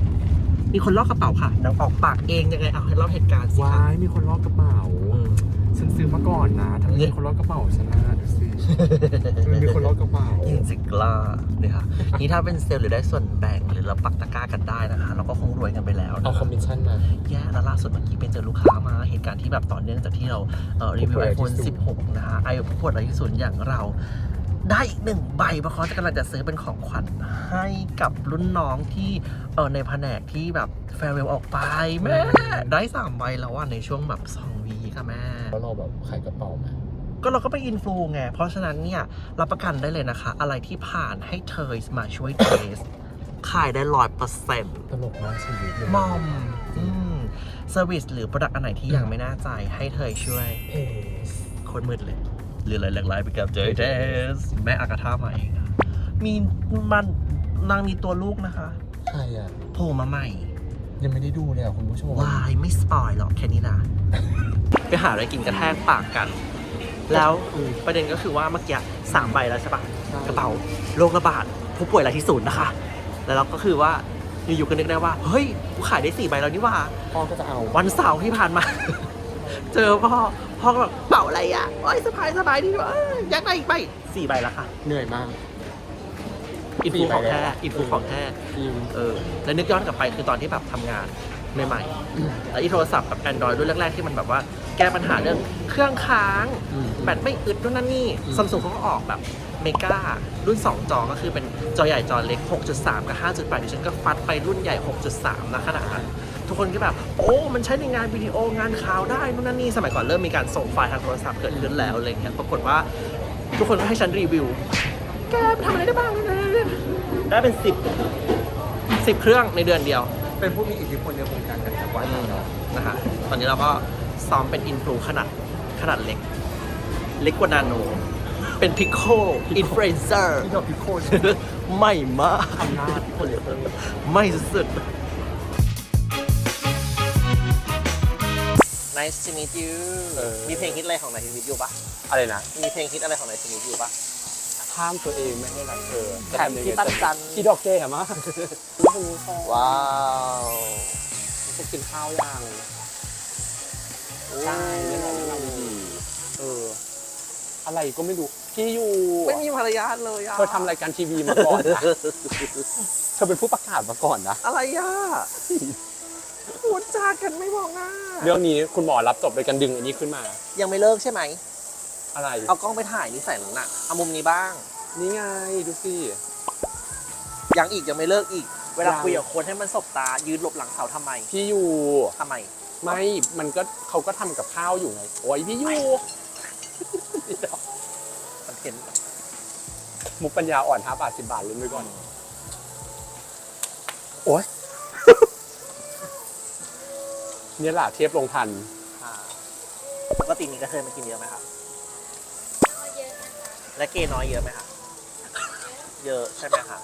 Speaker 1: มีคนลอกกระเป๋าค่ะน้องออกปากเองยังไงเอาให้เล่าเหตุการณ์สิ
Speaker 2: ว้า
Speaker 1: คะ
Speaker 2: ยมีคนลอกกระเป๋า
Speaker 1: อืม
Speaker 2: ฉันซื้อมาก่อนนะทำไมมีคนลอกกระเป๋าฉันนะดูสิมันมีคนลอกกระเป๋า
Speaker 1: ยิงสิกล้าเนี่ยค่ะนี่ถ้าเป็นเซลล์หรือได้ส่วนแบ่งหรือเราปักตะกร้ากันได้นะคะ เราก็คงรวยกันไปแล้ว
Speaker 2: เอา
Speaker 1: นะ
Speaker 2: คอมมิชชั่นมา
Speaker 1: แย่แล้วล่าสุดเมื่อกี้ไปเจอลูกค้ามาเหตุการณ์ที่แบบต่อเนื่องจากที่เราเอ่อรีวิว
Speaker 2: ผู้ป่วยรายที่
Speaker 1: iPhone
Speaker 2: ศูนย์
Speaker 1: 16 นะฮะไอผู้ป่วยรายที่ศูนย์อย่างเรา ได้อีกหนึ่งใบเพราะเขาจะกำลังจะซื้อเป็นของขวัญให้กับรุ่นน้องที่เออในแผนกที่แบบแฟร์เวลออกไปแม่ได้สามใบแล้วอะในช่วงแบบสองวีค่ะแม่
Speaker 2: แล้วเราแบบขายกระเป๋าไหม
Speaker 1: ก็เราก็ไปอินฟลูไง เพราะฉะนั้นเนี่ยรับประกันได้เลยนะคะ อะไรที่ผ่านให้เธอมาช่วยเทสขายได้ร้อยเปอร์เซ็นต์
Speaker 2: ตลกมากชีวิตเลย
Speaker 1: มอมเซอร์วิสหรือ Product อันไหนที่ยังไม่แน่ใจให้เธอช่วย
Speaker 2: เพจ
Speaker 1: โคตรมืดเลย เรียนอะไรหลากหลายไปกับเจเจสแม่อากาธามาเองอะมีมันนางมีตัวลูกนะคะ
Speaker 2: ใครอะ
Speaker 1: โผล่มาใหม่
Speaker 2: ยังไม่ได้ดูเลยอะคุณผู้ชม
Speaker 1: วายไม่สปอยหรอกแค่นี้นะไปหาอะไรกินกระแทกปากกัน แล้วประเด็นก็คือว่าเมื่อกี้สามใบแล้วใช่ปะกระเป๋าโรคระบาดผู้ป่วยรายที่ศูนย์นะคะ แล้วเราก็คือว่าอยู่ๆก็นึกได้ว่า เฮ้ย กูขายได้สี่ใบแล้วนี่หว่า
Speaker 2: พ่อก็จะเอา
Speaker 1: วันเสาร์ที่ผ่านมา เจอพ่อ พ่อก็แบบเป่าอะไรอะโอ้ยสบายสบายดีวะอยากได้อีกใบสี่ใบแล้วค่ะ
Speaker 2: เหนื่อยมาก
Speaker 1: อินฟูของแท้อินฟูของแท้
Speaker 2: จริง
Speaker 1: เออ แล้วนึกย้อนกลับไปคือตอนที่แบบทำงานใหม่ๆแล้วอีโทรศัพท์แบบแอนดรอยรุ่นแรก ๆ ที่มันแบบว่าแก้ปัญหาเรื่องเครื่องค้าง
Speaker 2: อืม
Speaker 1: แบตไม่อึดนู่นนั่นนี่
Speaker 2: อืม
Speaker 1: ซัมซุงเขาก็ออกแบบเมการุ่น 2 จอก็คือเป็นจอใหญ่จอเล็ก 6.3 กับ 5.8ดิฉันก็ฟัดไปรุ่นใหญ่ 6.3 นะขนาดนั้น ทุกคนก็แบบ โอ้ มันใช้ในงานวิดีโองานข่าวได้นู่นนั่นนี่สมัยก่อนเริ่มมีการส่งไฟล์ทางโทรศัพท์เกิดขึ้นแล้วอะไรเงี้ยปรากฏว่าทุกคนก็ให้ฉันรีวิว แกทำอะไรได้บ้างได้เป็น10 10เครื่องในเดือนเดียว
Speaker 2: เป็นผู้มีอิทธิพลในวงการการจัดวาดเนาะ
Speaker 1: นะฮะตอนนี้เราก็ซ้อมเป็นอินฟลูขนาดขนาดเล็ก เล็กกว่านาโน เป็นพิโคอินฟลูเอนเซอร์
Speaker 2: ที่เราพิโค
Speaker 1: ไม่มาก
Speaker 2: อำนาจ
Speaker 1: ไม่สุด Nice to meet you
Speaker 2: เออ
Speaker 1: มีเพลงฮิตอะไรของ Nice to meet you ปะ
Speaker 2: อะไรนะ
Speaker 1: มีเพลงฮิตอะไรของ Nice to meet you ปะ
Speaker 2: ห้ามตัวเองไม่ให้รักเธอ
Speaker 1: แถมที่ปั้นจันทร์
Speaker 2: ที่ดอกแก้มาก
Speaker 1: ว้าว
Speaker 2: จะกินข้าวยังใช่แน่นอนแน่นอนดีเออ อะไรก็ไม่รู้พี่อยู่
Speaker 1: ไม่มีภรรยาทเลยอะ
Speaker 2: เธอทำรายการทีวีมาก่อนนะเธอเป็นผู้ประกาศมาก่อนนะ
Speaker 1: อะไรอะ พูดจากันไม่มองหน้า
Speaker 2: เรื่องนี้คุณหมอรับจบโดยการดึงอันนี้ขึ้นมา
Speaker 1: ยังไม่เลิกใช่ไหม
Speaker 2: อะไร
Speaker 1: เอากล้องไปถ่ายนิสัยนั้นน่ะเอามุมนี้บ้าง
Speaker 2: นี่ไงดูสิ
Speaker 1: ยังอีกยังไม่เลิกอีก เวลา
Speaker 2: ยัง
Speaker 1: คุยกับคนให้มันสบตา ยืนหลบหลังเสาทำไม
Speaker 2: พี่อยู่
Speaker 1: ทำไม
Speaker 2: ไม่ มันก็เขาก็ทำกับข้าวอยู่ไง โอ้ยพี่อยู่
Speaker 1: มันเห็น
Speaker 2: มุกปัญญาอ่อนห้าบาทสิบาทเล่นไปก่อน โอ้ย เนี่ยแหละเทียบลงทัน
Speaker 1: อ่าปกติมีกระเทยมากินเยอะไหมครับ
Speaker 3: เยอะนะคะ
Speaker 1: และเกย์น้อยเยอะไหมคะ เยอะใช่ไหมคะ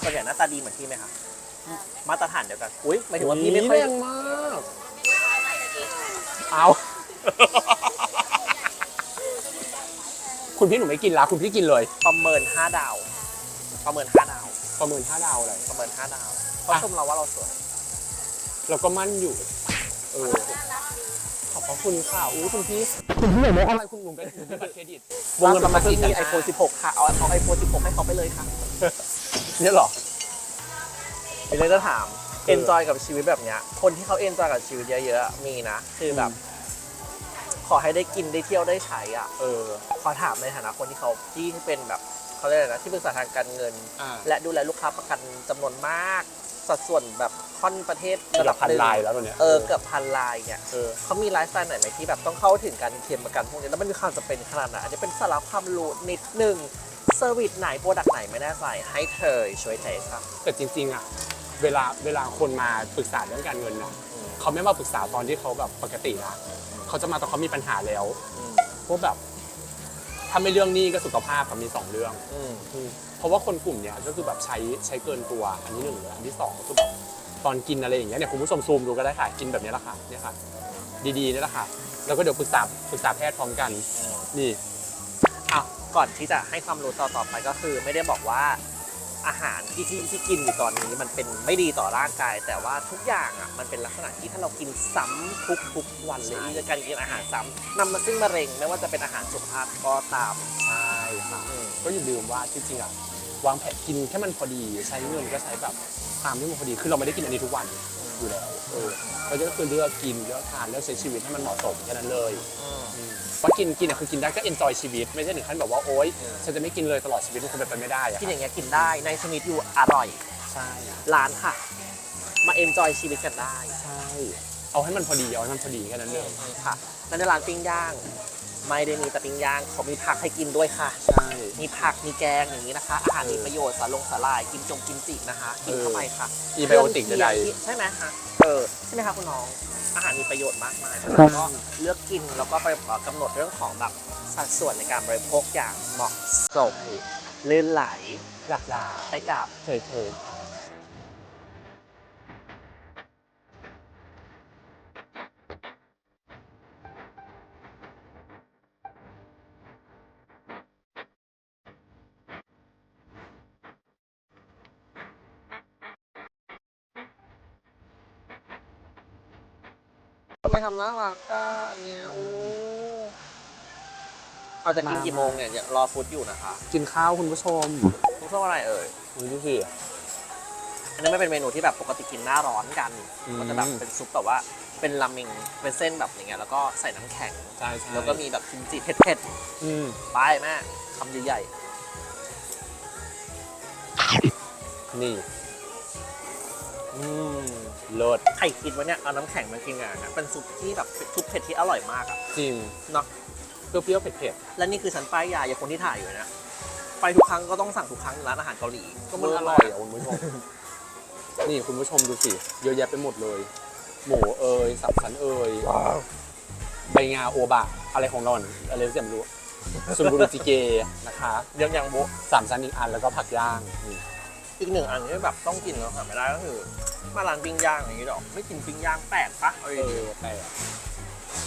Speaker 1: ส่วนใหญ่หน้าตาดีเหมือนพี่ไหมคะ มาตรฐานเดียวกัน อุ้ยหมายถึงว่าพี่ไม่ค่อย
Speaker 2: แรงมาก เอา คุณพี่หนูไม่กินละคุณพี่กินเลย
Speaker 1: ประเมินห้าดาว ประเมินห้าดาว
Speaker 2: ประเมินห้าดาวอะไร
Speaker 1: ประเมินห้าดาวเขาชมเราว่าเราสวย
Speaker 2: เราก็มั่นอยู่เออขอบพระคุณค่ะอู้คุณพี่คุณพี่หนูไม่อะไรคุณหนูเป็นหนูเป็นบัตรเครดิต
Speaker 1: วงเงินประมาณ
Speaker 2: สี่
Speaker 1: ที่มี iPhone 16 ค่ะ เอาเอา iPhone 16 ให้เขาไปเลยค่ะ
Speaker 2: เนี่ยเหรอ
Speaker 1: มีเรื่องจะถาม เอนจอยกับชีวิตแบบเนี้ย คนที่เขาเอนจอยกับชีวิตเยอะๆ มีนะ คือแบบ ขอให้ได้กินได้เที่ยวได้ใช้อะ
Speaker 2: เออ
Speaker 1: ขอถามในฐานะคนที่เขาที่เป็นแบบเขาเรียกอะไรนะที่ปรึกษาทางการเงิน
Speaker 2: อ่า
Speaker 1: และดูแลลูกค้าประกันจำนวนมาก สัดส่วนแบบ ค่อนประเทศ
Speaker 2: ระดับพัน
Speaker 1: หง
Speaker 2: ลายแล้วตอนเนี้ย
Speaker 1: เออเกือบพันลายเนี่ย
Speaker 2: เออ
Speaker 1: เขามีไลฟ์สไตล์ไหนไหมที่แบบต้องเข้าถึงการเคลมประกันพวกนี้แล้วมันมีความจำเป็นขนาดไหนอันนี้เป็นสาระความรู้นิดหนึ่งเซอร์วิสไหนโปรดักต์ไหนไม่แน่ใจให้เธอช่วยใจครับ
Speaker 2: แต่จริงๆอะเวลาเวลาคนมาปรึกษาเรื่องการเงินนะ
Speaker 1: อืม
Speaker 2: เขาไม่มาปรึกษาตอนที่เขาแบบปกตินะเขาจะมาตอนเขามีปัญหาแล้ว
Speaker 1: อืม
Speaker 2: พวกแบบถ้าไม่เรื่องหนี้ก็สุขภาพกับมีสองเรื่อง
Speaker 1: อืม
Speaker 2: เพราะว่าคนกลุ่มเนี้ยก็คือแบบใช้ใช้เกินตัวอันนี้หนึ่งเลยอันที่สองก็คือแบบ ตอนกินอะไรอย่างเงี้ยเนี่ยคุณผู้ชมซูมดูก็ได้ค่ะกินแบบนี้แหละค่ะเนี่ยค่ะ ดีๆนี่แหละค่ะแล้วก็เดี๋ยวปรึกษาปรึกษาแพทย์พร้อมกันนี่
Speaker 1: อะก่อนที่จะให้ความรู้ต่อต่อไปก็คือ ไม่ได้บอกว่าอาหารที่ที่ที่กินอยู่ตอนนี้มันเป็นไม่ดีต่อร่างกาย แต่ว่าทุกอย่างอะมันเป็นลักษณะที่ถ้าเรากินซ้ำทุกทุกๆวันเลย
Speaker 2: ใช่
Speaker 1: นี่คือการกินอาหารซ้ำนำมาซึ่งมะเร็งไม่ว่าจะเป็นอาหารสุขภาพก็ตาม
Speaker 2: ใช่ค่ะ
Speaker 1: อืม
Speaker 2: ก็อย่าลืมว่าจริงๆอะวางแผนกินแค่มันพอดีใช้เงินก็ใช้แบบ ตามที่มันพอดีคือเราไม่ได้กินอันนี้ทุกวันอยู่แล้วเออเราจะคือเลือกกินเลือกทานเลือกใช้ชีวิตให้มันเหมาะสมแค่นั้นเลย
Speaker 1: อืม
Speaker 2: ว่ากินกินอะคือกินได้ก็เอนจอยชีวิต ไม่ใช่ถึงขั้นแบบว่าโอ๊ย
Speaker 1: อืม
Speaker 2: ฉันจะไม่กินเลยตลอดชีวิตมันคงเป็นไปไม่ได้อะ
Speaker 1: กินอย่างเงี้ยกินได้ในชนิดอยู่อร่อย
Speaker 2: ใช่
Speaker 1: ร้านค่ะ มาเอนจอยชีวิตกันได้
Speaker 2: ใช่ เอาให้มันพอดีเอาให้มันพอดีแค่นั้นเลย
Speaker 1: ค่ะแล้วในร้านปิ้งย่าง ไม่ได้มีแต่ปิ้งย่างเขามีผักให้กินด้วยค่ะ
Speaker 2: ใช่
Speaker 1: มีผักมีแกงอย่างนี้นะคะ อาหารมีประโยชน์สาลงสาลายกินจงกินจินะคะ กินเข้าไปค่ะ
Speaker 2: อีไบโอติกใด
Speaker 1: เครื่องเคียงที่ใช่ไหมคะเอออใช่ไหมคะคุณน้อง อาหารมีประโยชน์มากมายแล้วก็เลือกกินแล้วก็ไปกำหนดเรื่องของแบบสัดส่วนในการบริโภคอย่างเหมาะสมลื่นไหล
Speaker 2: หลักดา
Speaker 1: ไปกับ
Speaker 2: เฉยเไม
Speaker 1: ทำน่ารักอะเนี่ยโอ้เราจะกินกี่โมงเนี่ยยังรอฟุตอยู่นะคะ
Speaker 2: กินข้าวคุณผู้ชม
Speaker 1: คุณชอบอะไรเอ่ย
Speaker 2: คุณดูสิ
Speaker 1: อันนี้ไม่เป็นเมนูที่แบบปกติกินหน้าร้อนกัน
Speaker 2: อืม
Speaker 1: มันจะแบบเป็นซุปแบบว่าเป็นราเมิงเป็นเส้นแบบอย่างเงี้ยแล้วก็ใส่น้ำแข็ง
Speaker 2: ใช่ใช่
Speaker 1: แล้วก็มีแบบกิมจิเผ็ด
Speaker 2: อืม
Speaker 1: ๆไปแม่คำใหญ่
Speaker 2: นี่
Speaker 1: ๆอืม
Speaker 2: เลิศ
Speaker 1: ใครคิดว่าเนี่ยเอาน้ำแข็งมากินกันนะเป็นซุปที่แบบซุปเผ็ดที่อร่อยมากอะ
Speaker 2: จริง
Speaker 1: เนาะ
Speaker 2: เปรี้ยวๆเผ็ด
Speaker 1: และนี่คือฉันป้ายยาอย่างคนที่ถ่ายอยู่นะไปทุกครั้งก็ต้องสั่งทุกครั้งร้านอาหารเกาหลี
Speaker 2: ๆ
Speaker 1: ก็มันอ
Speaker 2: อ
Speaker 1: ร่
Speaker 2: ร่
Speaker 1: อ
Speaker 2: อยยอะคุณผู้ชมนี่คุณผู้ชมดูสิเยอะแยะไปหมดเลย หมูเอ่ยสับสันเอ่ยใบงาโอบะอะไรของนอนอะไรที่ไม่รู้ซุนบุรุจิเกนะคะ
Speaker 1: ยังยังโบะ
Speaker 2: สามชั้นอีกอันแล้วก็ผักย่างนี่
Speaker 1: อีกหนึ่งอันที่แบบต้องกินแล้วหาไม่ได้ก็คือ มาร้านปิ้งย่างอย่างนี้หรอกไม่กินปิ้งย่างแปลกปะเอา
Speaker 2: เอ
Speaker 1: ดี
Speaker 2: อแต่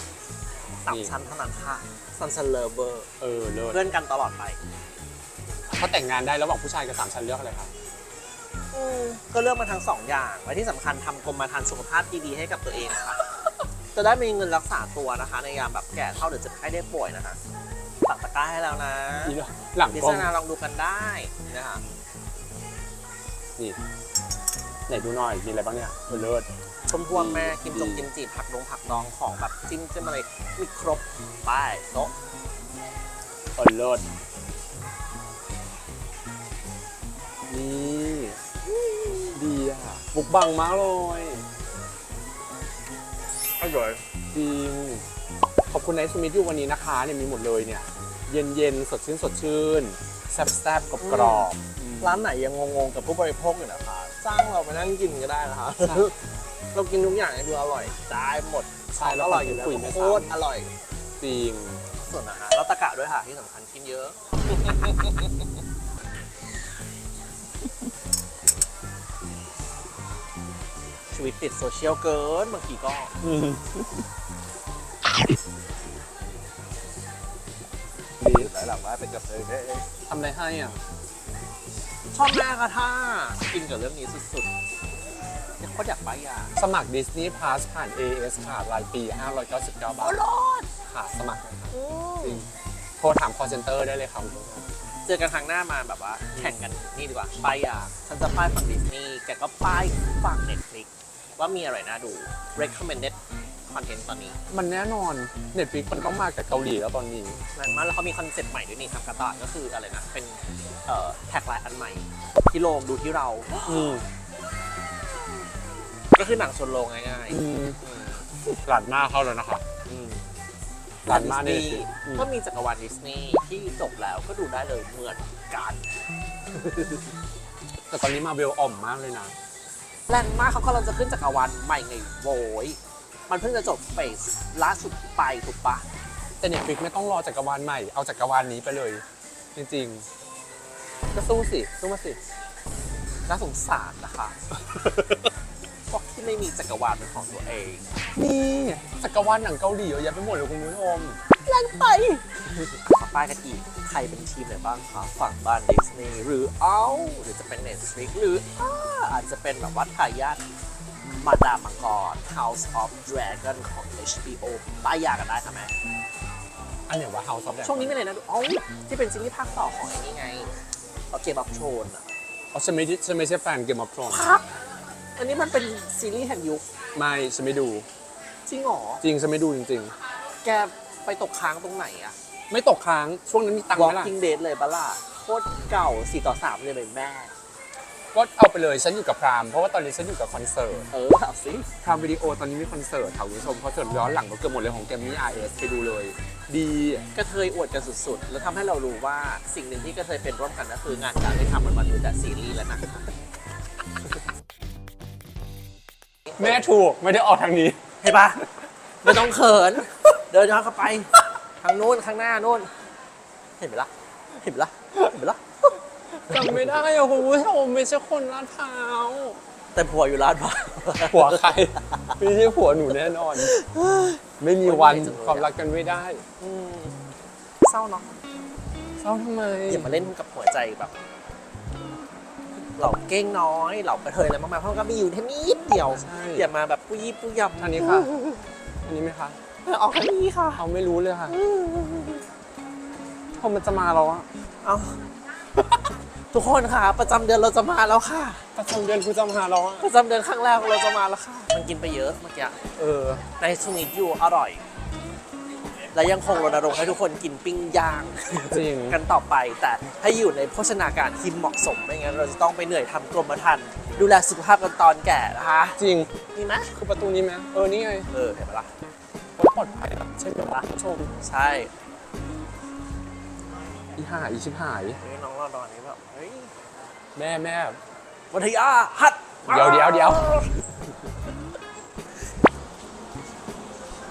Speaker 1: ๆสามชั้นเท่านั้นค่ะซันซันเลเวอร์
Speaker 2: เออเลิศ
Speaker 1: เพื่อนกันตลอดไป
Speaker 2: ถ้าแต่งงานได้ระหว่างผู้ชายกับสามชั้นเลือกอะไรครับ
Speaker 1: ก็เลือกมาทั้งสองอย่างและที่สำคัญทำกรมธรรม์สุขภาพดีๆให้กับตัวเองค่ะ จะได้มีเงินรักษาตัวนะคะ ในยามแบบแก่เท่าหรือเจ็บไข้ได้ป่วยนะคะปักตะกร้าให้แล้วนะ
Speaker 2: นี่เหรอหลัง
Speaker 1: พิ
Speaker 2: กล้อ
Speaker 1: จางรณาลองดูกันได้นะคะ
Speaker 2: นี่ ไหนดูหน่อยมีอะไรบ้างเนี่ยเออเลิศ
Speaker 1: ชมพวงแม่กิมจงกิมจิผักดงผักดองของแบบจิ้มจิ้มอะไรมีครบไปโต๊ะ
Speaker 2: เออเลิศนี่ดีอะบุกบังมากเลย
Speaker 1: อร่อย
Speaker 2: จริงขอบคุณไนท์สมิธอยู่วันนี้นะคะเนี่ยมีหมดเลยเนี่ย เย็นเย็นๆสดชื่นสดชื่น แซ่บแซ่บกรอบกรอบๆ
Speaker 1: ร้านไหนยังงงๆกับผู้บริโภคอยู่นะคะ จ้างเราไปนั่งกินก็ได้นะคะ
Speaker 2: ใช่
Speaker 1: เรากินทุกอย่างให้ดูอร่อยได้หมด
Speaker 2: ใช่แล้ว
Speaker 1: อร่อยอยู่แล้ว
Speaker 2: คุยไม่
Speaker 1: โค
Speaker 2: ซ้
Speaker 1: ตรอร่อย
Speaker 2: จริง
Speaker 1: ส่วนอาหารแล้วตะกะด้วยค่ะที่สำคัญกินเยอะ ชีวิตติดโซเชียลเกินบางทีก็ดีหลายหลังว่าเป็นกับเธอได้
Speaker 2: ทำอะไรให้อะ
Speaker 1: ชอบมากอะท่ากินกับเรื่องนี้สุดๆเนี่ยโคตรอยากไปอะ
Speaker 2: สมัคร Disney Plus ผ่าน AS ค่ะรายปี 599 บา
Speaker 1: โอ้
Speaker 2: ท
Speaker 1: รอด
Speaker 2: ค่ะ สมัครเลยค่ะจริงโทรถาม call center ได้เลยครับ
Speaker 1: เจอกันครั้งหน้ามาแบบว่า แข่งกันนี่ดีกว่าป้ายยาฉันจะป้ายฝั่งดิสนีย์แกก็ป้ายฝั่ง Netflix ว่ามีอะไรน่าดู recommended content ตอนนี้
Speaker 2: มันแน่นอน Netflix มันต้องมากับเกาหลีแล้วตอนนี้
Speaker 1: นั่นมากแล้วเขามีคอนเซ็ปต์ใหม่ด้วยนี่ครับกระตาก็คืออะไรนะเป็นเอ่อแท็กไลน์อันใหม่ ที่โรงดูที่เรา
Speaker 2: อืม
Speaker 1: ก็คือหนังชนโรงง่าย
Speaker 2: อืม
Speaker 1: ๆอืม
Speaker 2: หลานมาเข้าแล้วนะคะ
Speaker 1: อืม
Speaker 2: หลานมา
Speaker 1: ดิ
Speaker 2: เนี่
Speaker 1: ส
Speaker 2: ย
Speaker 1: นีย์
Speaker 2: อืม
Speaker 1: ก็มีจักรวาลดิสนีย์ที่จบแล้วก็ดูได้เลยเหมือนกัน
Speaker 2: แต่ตอนนี้มาเวลอ่อมมากเลยนะ
Speaker 1: แรงมากเขากำลังจะขึ้นจักรวาลใหม่ไงโว้ย มันเพิ่งจะจบเฟสล่าสุดไปถูกปะ
Speaker 2: แต่ Netflix ไม่ต้องรอจักรวาลใหม่ เอาจักรวาลนี้ไปเลย จริงๆ ก็สู้สิ สู้มาสิ
Speaker 1: น่าสงสารนะคะ พวกที่ไม่มีจักรวาลเป็นของตัวเอง
Speaker 2: นี่จักรวาลหนังเกาหลีเยอะแยะไปหมดเลยคุณผู้ชม
Speaker 1: แรงไปมาป้ายกันอีก ใครเป็นทีมไหนบ้างคะฝั่งบ้านดิสนีย์หรือเอ้า หรือจะเป็น Netflix หรืออ้าอาจจะเป็นแบบว่าทายาท มาดามมังกร House of Dragon ของ HBO ป้ายยากันได้ค่ะแม่
Speaker 2: อันไหนว่า House of Dragon
Speaker 1: ช่วงนี้ไม่เลยนะดูเอ้าที่เป็นซีรีส์ภาคต่อของไอ้นี่ไงเกมออฟโทนอะ
Speaker 2: อ๋อฉันไม่ใช่ฉันไม่ใช่แฟนเกมออฟทรอน
Speaker 1: พักอันนี้มันเป็นซีรีส์แห่งยุค
Speaker 2: ไม่ฉันไม่ดู
Speaker 1: จริงเหรอ
Speaker 2: จริงฉันไม่ดูจริง
Speaker 1: แกไปตกค้างตรงไหนอะ
Speaker 2: ๆ ไม่ตกค้างช่วงนั้นมีตังค์ไหมล่ะ
Speaker 1: Walking Dead เลยปะล่ะ โคตรเก่า 4 ต่อ 3 เลยเลยแม่
Speaker 2: ก็เอาไปเลยฉันอยู่กับพรามเพราะว่าตอนนี้ฉันอยู่กับคอนเสิร์ต
Speaker 1: เออเอาสิ
Speaker 2: พรามวิดีโอตอนนี้มีคอนเสิร์ตค่ะคุณผู้ชมคอนเสิร์ตย้อนหลังก็เกือบหมดเลยของแกมมี่ RS ไปดูเลย ดี
Speaker 1: กระเทยอวดกันสุดๆ แล้วทำให้เรารู้ว่าสิ่งหนึ่งที่กระเทยเป็นร่วมกันก็คืองานการไม่ทำมันมาดูแต่ซีรีส์และหนัง
Speaker 2: แม่ถูกไม่ได้ออกทางนี้
Speaker 1: เห็นปะไม่ต้องเขิน เดินย้อนเข้าไป ทางนู้นข้างหน้านู้นเห็นไหมล่ะเห็นไหมล่ะเห็นไหมล่ะ
Speaker 2: จำไม่ได้อะคุณผู้ชมไม่ใช่คนลาดพร้าว
Speaker 1: แต่ผัวอยู่ร้านบ้าน
Speaker 2: ผัวใคร ไม่ใช่ผัวหนูแน่นอน ไม่มีวัน
Speaker 1: โอ้ยเหนื่อยจังเลยอะ
Speaker 2: ความรักกันไม่ได้
Speaker 1: อืมเศร้าเนาะ
Speaker 2: เศร้าทำไม
Speaker 1: อย่ามาเล่นกับหัวใจแบบเหล่าเก้งน้อยเหล่ากระเทยอะไรมากมายเพราะมันก็มีอยู่แค่นิดเดียว
Speaker 2: ใช่
Speaker 1: อย่ามาแบบปุยปุยยำ
Speaker 2: อันนี้ค่ะ อันนี้ไหมคะ
Speaker 1: ออกแค่นี้ค่ะ
Speaker 2: เขาไม่รู้เลยค่ะพอมันจะมาแล้วอะ
Speaker 1: เอา ทุกคนค่ะ ประจำเดือนเราจะมาแล้วค่ะ
Speaker 2: ประจำเดือนกูจะมาแล้วอะ
Speaker 1: ประจำเดือนครั้งแรกเราจะมาแล้วค่ะ มันกินไปเยอะเมื่อกี้
Speaker 2: เออ
Speaker 1: ในชนิดอยู่อร่อย และยังคงรณรงค์ให้ทุกคนกินปิ้งย่าง
Speaker 2: จริง
Speaker 1: กันต่อไปแต่ให้อยู่ในโภชนาการที่เหมาะสมไม่งั้นเราจะต้องไปเหนื่อยทำกรมธรรม์ดูแลสุขภาพกันตอนแก่นะคะ
Speaker 2: จริง
Speaker 1: มีไหม
Speaker 2: คือประตูนี้ไหมเออนี่ไง
Speaker 1: เออเห็นไหมล่ะ
Speaker 2: ปลอดภัยใช่ไหมล่ะชม
Speaker 1: ใช่
Speaker 2: อีหายอีชิบหาย
Speaker 1: เฮ้ย น้องรอดอนนี้แบบเฮ้ย
Speaker 2: แม่แม่
Speaker 1: วัทยาฮัด
Speaker 2: เดี๋ยวเดี๋ยวเดี๋ยว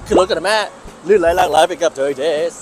Speaker 1: คือรถกันนะแม่ลื่นไหลหลากหลายไปกับเจอเจส